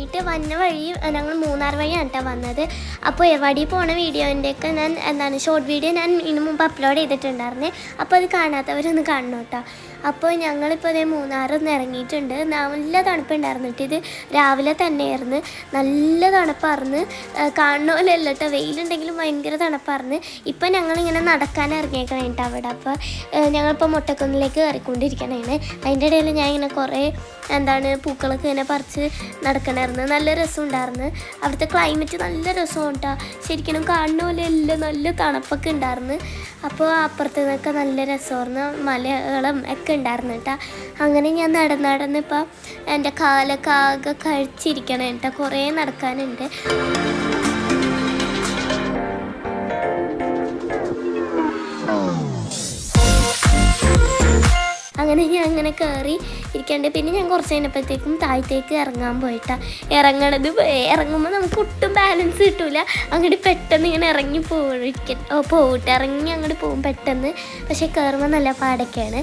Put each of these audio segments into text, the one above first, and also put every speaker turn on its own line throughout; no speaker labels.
പോയിട്ട് വന്ന വഴി ഞങ്ങൾ മൂന്നാർ വഴിയാണ് കേട്ടോ വന്നത്. അപ്പോൾ എവിടെ പോണ വീഡിയോന്റെയൊക്കെ ഞാൻ എന്താണ് ഷോർട്ട് വീഡിയോ ഞാൻ ഇതിനു മുമ്പ് അപ്ലോഡ് ചെയ്തിട്ടുണ്ടായിരുന്നേ. അപ്പോൾ അത് കാണാത്തവരൊന്ന് കാണണം കേട്ടോ അപ്പോൾ ഞങ്ങളിപ്പോൾ ഇതേ മൂന്നാറിന്ന് ഇറങ്ങിയിട്ടുണ്ട്. നല്ല തണുപ്പുണ്ടായിരുന്നു ഇത് രാവിലെ തന്നെയായിരുന്നു. നല്ല തണുപ്പായിരുന്നു. കാണുന്ന പോലെ അല്ല കേട്ടോ. വെയിലുണ്ടെങ്കിലും ഭയങ്കര തണുപ്പായിരുന്നു. ഇപ്പം ഞങ്ങളിങ്ങനെ നടക്കാൻ ഇറങ്ങിയേക്കണം കേട്ടോ അവിടെ. അപ്പോൾ ഞങ്ങളിപ്പോൾ മുട്ടക്കുന്നിലേക്ക് കയറിക്കൊണ്ടിരിക്കണേണ്. അതിന്റെ ഇടയിൽ ഞാൻ ഇങ്ങനെ കുറേ എന്താണ് പൂക്കളൊക്കെ ഇങ്ങനെ പറിച്ച് നടക്കണമായിരുന്നു നല്ല രസം ഉണ്ടായിരുന്നു അവിടുത്തെ ക്ലൈമറ്റ് നല്ല രസമാണ് കേട്ടോ. ശരിക്കും കാണുന്ന പോലെ എല്ലാം നല്ല തണുപ്പൊക്കെ ഉണ്ടായിരുന്നു. അപ്പോൾ അപ്പുറത്ത് നിന്നൊക്കെ നല്ല രസമായിരുന്നു. മലകളും ഒക്കെ ഉണ്ടായിരുന്നു കേട്ടോ അങ്ങനെ ഞാൻ നടന്ന് നടന്നിപ്പോൾ എന്റെ കാലൊക്കെ ആകെ കഴിച്ചിരിക്കണം കേട്ടോ കുറേ നടക്കാനുണ്ട്. അങ്ങനെ ഞാൻ അങ്ങനെ കയറി ഇരിക്കണ്ട്. പിന്നെ ഞാൻ കുറച്ച് കഴിഞ്ഞപ്പോഴത്തേക്കും താഴത്തേക്ക് ഇറങ്ങാൻ പോയിട്ടാ. ഇറങ്ങണത് ഇറങ്ങുമ്പോൾ നമുക്ക് ഒട്ടും ബാലൻസ് കിട്ടൂല. അങ്ങോട്ട് പെട്ടെന്ന് ഇങ്ങനെ ഇറങ്ങി പോയിരിക്കും പോയിട്ട് ഇറങ്ങി അങ്ങോട്ട് പോകും പെട്ടെന്ന്. പക്ഷെ കയറുമ്പോൾ നല്ല പാടൊക്കെയാണ്.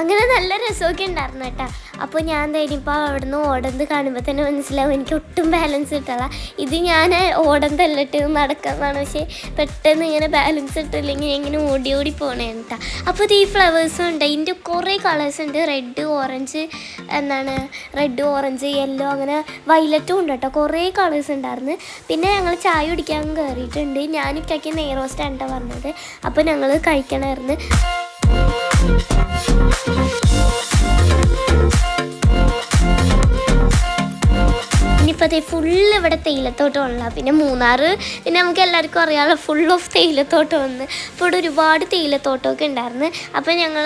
അങ്ങനെ നല്ല രസമൊക്കെ ഉണ്ടായിരുന്നു കേട്ടോ. അപ്പോൾ ഞാൻ തേടിപ്പോൾ അവിടെ നിന്ന് കാണുമ്പോൾ തന്നെ മനസ്സിലാവും എനിക്ക് ഒട്ടും ബാലൻസ് കിട്ടില്ല ഇത് ഞാൻ ഓടന്തല്ലിട്ട് നടക്കുന്നതാണ് പക്ഷേ പെട്ടെന്ന് ഇങ്ങനെ ബാലൻസ് ഇട്ടില്ലെങ്കിൽ ഇങ്ങനെ ഓടി ഓടി പോണേ കേട്ടോ. അപ്പോൾ ഈ ഫ്ലവേഴ്സും ഉണ്ട്. ഇതിന്റെ കുറേ കളേഴ്സ് ഉണ്ട്. റെഡ് ഓറഞ്ച് എന്താണ് റെഡ് ഓറഞ്ച് യെല്ലോ അങ്ങനെ വൈലറ്റും ഉണ്ട് കേട്ടോ. കുറേ കളേഴ്സ് ഉണ്ടായിരുന്നു. പിന്നെ ഞങ്ങൾ ചായ കുടിക്കാൻ കയറിയിട്ടുണ്ട് ഞാനിക്കൊക്കെ നെയ്റോസ്റ്റാണ് കേട്ടോ പറഞ്ഞത് അപ്പോൾ ഞങ്ങൾ കഴിക്കണമായിരുന്നു ഇനിയിപ്പോൾ ഫുള്ള് ഇവിടെ തേയിലത്തോട്ടമുള്ള പിന്നെ മൂന്നാർ പിന്നെ നമുക്ക് എല്ലാവർക്കും അറിയാമല്ലോ ഫുൾ ഓഫ് തേയിലത്തോട്ടം വന്ന്. അപ്പോൾ ഇവിടെ ഒരുപാട് തേയിലത്തോട്ടമൊക്കെ ഉണ്ടായിരുന്നു. അപ്പോൾ ഞങ്ങൾ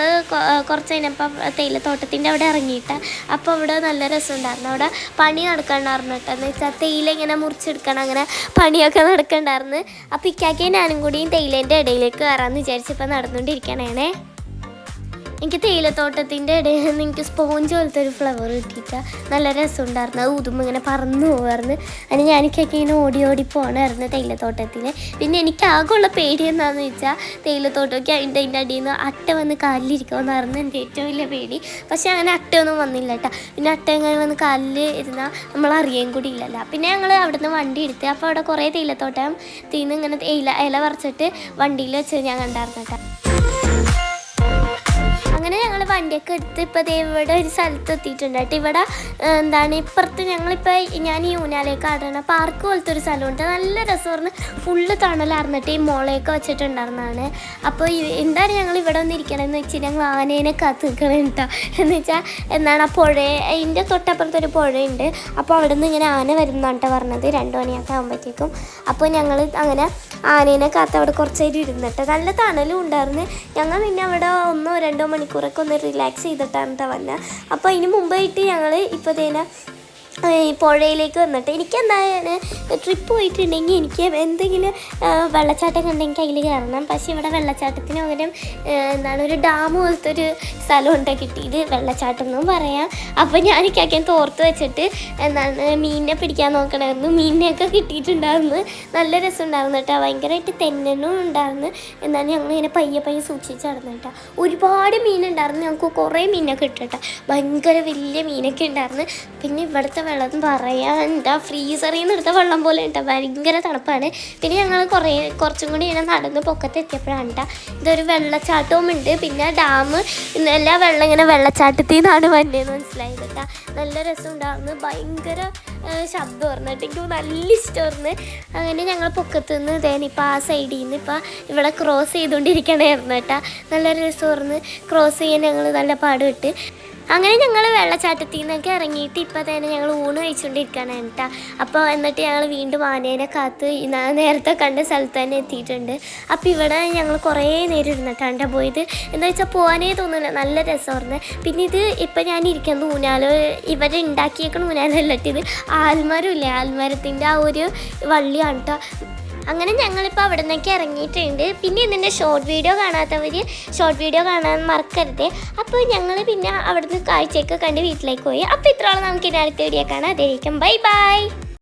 കുറച്ച് കഴിഞ്ഞപ്പോൾ തേയിലത്തോട്ടത്തിന്റെ അവിടെ ഇറങ്ങിയിട്ട്. അപ്പോൾ അവിടെ നല്ല രസം ഉണ്ടായിരുന്നു അവിടെ പണി നടക്കണ്ടായിരുന്നു കേട്ടോ എന്ന് വെച്ചാൽ തേയില ഇങ്ങനെ മുറിച്ചെടുക്കണം അങ്ങനെ പണിയൊക്കെ നടക്കണ്ടായിരുന്നു. അപ്പോൾ ഇക്കാക്കയും ഞാനും കൂടിയും തേയിലേന്റെ ഇടയിലേക്ക് കയറാമെന്ന് വിചാരിച്ചപ്പോൾ നടന്നുകൊണ്ടിരിക്കണേ എനിക്ക് തേയിലത്തോട്ടത്തിന്റെ ഇടയിൽ നിന്ന് എനിക്ക് സ്പോഞ്ച് പോലത്തെ ഒരു ഫ്ലവർ കിട്ടിയിട്ട് നല്ല രസമുണ്ടായിരുന്നു. അത് ഉതുമ്പ് ഇങ്ങനെ പറന്നു പോകായിരുന്നു അതിന് ഞാനിക്കൊക്കെ ഇങ്ങനെ ഓടി ഓടി പോകണമായിരുന്നു തേയിലത്തോട്ടത്തിൽ. പിന്നെ എനിക്ക് ആകെയുള്ള പേടി എന്താണെന്ന് വെച്ചാൽ തേയിലത്തോട്ടമൊക്കെ അതിന്റെ അതിന്റെ അടിയിൽ നിന്ന് അട്ട വന്ന് കാലിലിരിക്കുമെന്നായിരുന്നു എന്റെ ഏറ്റവും വലിയ പേടി. പക്ഷേ അങ്ങനെ അട്ടയൊന്നും വന്നില്ല കേട്ടോ. പിന്നെ അട്ട എങ്ങനെ വന്ന് കാലിൽ ഇരുന്നാൽ നമ്മൾ അറിയാൻ കൂടി ഇല്ലല്ലോ. പിന്നെ ഞങ്ങൾ അവിടുന്ന് വണ്ടി എടുത്ത് അപ്പോൾ അവിടെ കുറേ തേയിലത്തോട്ടം തീന്ന് ഇങ്ങനെ ഇല ഇല പറിച്ചിട്ട് വണ്ടിയിൽ വെച്ച് ഞാൻ കണ്ടായിരുന്നു കേട്ടോ. അങ്ങനെ ഞങ്ങൾ വണ്ടിയൊക്കെ എടുത്ത് ഇപ്പോൾ ദേ ഇവിടെ ഒരു സ്ഥലത്ത് എത്തിയിട്ടുണ്ട് കേട്ടോ. ഇവിടെ എന്താണ് ഇപ്പുറത്ത് ഞങ്ങളിപ്പോൾ ഞാൻ ഈ ഊനാലേക്ക് ആടുന്ന പാർക്ക് പോലത്തെ ഒരു സ്ഥലമുണ്ട്. നല്ല രസമായിരുന്നു. ഫുള്ള് തണലായിരുന്നിട്ട് ഈ മോളയൊക്കെ വെച്ചിട്ടുണ്ടായിരുന്നതാണ്. അപ്പോൾ എന്താണ് ഞങ്ങൾ ഇവിടെ വന്നിരിക്കണമെന്ന് വെച്ച് ഞങ്ങൾ ആനേനെ കാത്ത് നിൽക്കണം കേട്ടോ. എന്ന് വെച്ചാൽ എന്താണ് ആ പുഴ അതിന്റെ തൊട്ടപ്പുറത്തൊരു പുഴയുണ്ട്. അപ്പോൾ അവിടെ നിന്ന് ഇങ്ങനെ ആന വരുന്നതാണ് കേട്ടോ പറഞ്ഞത്. രണ്ട് മണിയൊക്കെ ആകുമ്പോഴത്തേക്കും അപ്പോൾ ഞങ്ങൾ അങ്ങനെ ആനേനെ കാത്ത് അവിടെ കുറച്ച് നേരം ഇരുന്നിട്ട് നല്ല തണലും ഉണ്ടായിരുന്നു. ഞങ്ങൾ പിന്നെ അവിടെ ഒന്നോ രണ്ടോ മണിക്കൂറൊക്കെ റിലാക്സ് ചെയ്തിട്ടാണ് വന്നത് അപ്പോൾ അതിന് മുമ്പായിട്ട് ഞങ്ങൾ ഇപ്പോൾ തേനെ ഈ പുഴയിലേക്ക് വന്നിട്ട് എനിക്ക് എന്താണ് ട്രിപ്പ് പോയിട്ടുണ്ടെങ്കിൽ എനിക്ക് എന്തെങ്കിലും വെള്ളച്ചാട്ടം കണ്ടെങ്കിൽ അതിൽ കയറണം. പക്ഷേ ഇവിടെ വെള്ളച്ചാട്ടത്തിന് പകരം എന്താണ് ഒരു ഡാം പോലത്തെ ഒരു സ്ഥലം ഉണ്ട് കിട്ടിയത്. വെള്ളച്ചാട്ടം എന്നും പറയാം. അപ്പോൾ ഞാൻ ഇക്കാക്കാൻ തോർത്ത് വെച്ചിട്ട് എന്താണ് മീനിനെ പിടിക്കാൻ നോക്കണമായിരുന്നു. മീനിനെയൊക്കെ കിട്ടിയിട്ടുണ്ടായിരുന്നു. നല്ല രസം ഉണ്ടായിരുന്നു കേട്ടോ. ഭയങ്കരമായിട്ട് തെന്നനും ഉണ്ടായിരുന്നു. എന്നാൽ ഞങ്ങൾ ഇങ്ങനെ പയ്യെ പയ്യെ സൂക്ഷിച്ച് നടന്നു കേട്ടോ. ഒരുപാട് മീനുണ്ടായിരുന്നു. ഞങ്ങൾക്ക് കുറേ മീനൊക്കെ കേട്ടോ. ഭയങ്കര വലിയ മീനൊക്കെ ഉണ്ടായിരുന്നു. പിന്നെ ഇവിടുത്തെ വെള്ളം പറയാൻ എന്താ ഫ്രീസറിൽ നിന്ന് എടുത്ത വെള്ളം പോലെ കേട്ടോ. ഭയങ്കര തണുപ്പാണ്. പിന്നെ ഞങ്ങൾ കുറേ കുറച്ചും കൂടി ഇങ്ങനെ നടന്ന് പൊക്കത്ത് എത്തിയപ്പോഴാണ് ഇതൊരു വെള്ളച്ചാട്ടവും ഉണ്ട്. പിന്നെ ഡാം എല്ലാ വെള്ളം ഇങ്ങനെ വെള്ളച്ചാട്ടത്തിൽ നിന്നാണ് വന്നതെന്ന് മനസ്സിലായത് കേട്ടോ നല്ല രസം രസമുണ്ടായിരുന്നു ഭയങ്കര ശബ്ദം കേട്ടോ. എനിക്ക് നല്ല ഇഷ്ടമായിരുന്നു അങ്ങനെ ഞങ്ങൾ പൊക്കത്ത് നിന്ന് ഇതേനിപ്പോൾ ആ സൈഡിൽ നിന്ന് ഇപ്പോൾ ഇവിടെ ക്രോസ് ചെയ്തുകൊണ്ടിരിക്കണമായിരുന്നു കേട്ടോ നല്ല രസമായിരുന്നു ക്രോസ് ചെയ്യാൻ ഞങ്ങൾ നല്ല പാടുപെട്ട്. അങ്ങനെ ഞങ്ങൾ വെള്ളച്ചാട്ടത്തിൽ നിന്നൊക്കെ ഇറങ്ങിയിട്ട് ഇപ്പോൾ തന്നെ ഞങ്ങൾ ഊണ് കഴിച്ചുകൊണ്ടിരിക്കുകയാണ് കേട്ടോ. അപ്പോൾ എന്നിട്ട് ഞങ്ങൾ വീണ്ടും ആനേനെ കാത്ത് നേരത്തെ കണ്ട സ്ഥലത്ത് തന്നെ എത്തിയിട്ടുണ്ട്. അപ്പോൾ ഇവിടെ ഞങ്ങൾ കുറേ നേരം ഇരുന്നിട്ടാണ് പോയത്. എന്താ വെച്ചാൽ പോകാനേ തോന്നില്ല നല്ല രസമായിരുന്നു. പിന്നെ ഇത് ഇപ്പം ഞാൻ ഇരിക്കുന്നത് ഊനാലോ ഇവർ ഉണ്ടാക്കിയേക്കണ ഊനാലല്ല ഇത്. ആൽമരം ഇല്ലേ? ആൽമരത്തിന്റെ ആ ഒരു വള്ളിയാണ് കേട്ടോ അങ്ങനെ ഞങ്ങളിപ്പോൾ അവിടെ നിന്നൊക്കെ ഇറങ്ങിയിട്ടുണ്ട്. പിന്നെ ഇതിന്റെ ഷോർട്ട് വീഡിയോ കാണാത്തവർ ഷോർട്ട് വീഡിയോ കാണാൻ മറക്കരുത്. അപ്പോൾ ഞങ്ങൾ പിന്നെ അവിടുന്ന് കാഴ്ചയൊക്കെ കണ്ട് വീട്ടിലേക്ക് പോയി. അപ്പോൾ ഇത്രയോളം നമുക്ക് ഇനി അടുത്ത വീഡിയോ കാണാം. അതിരിക്കും ബൈ ബൈ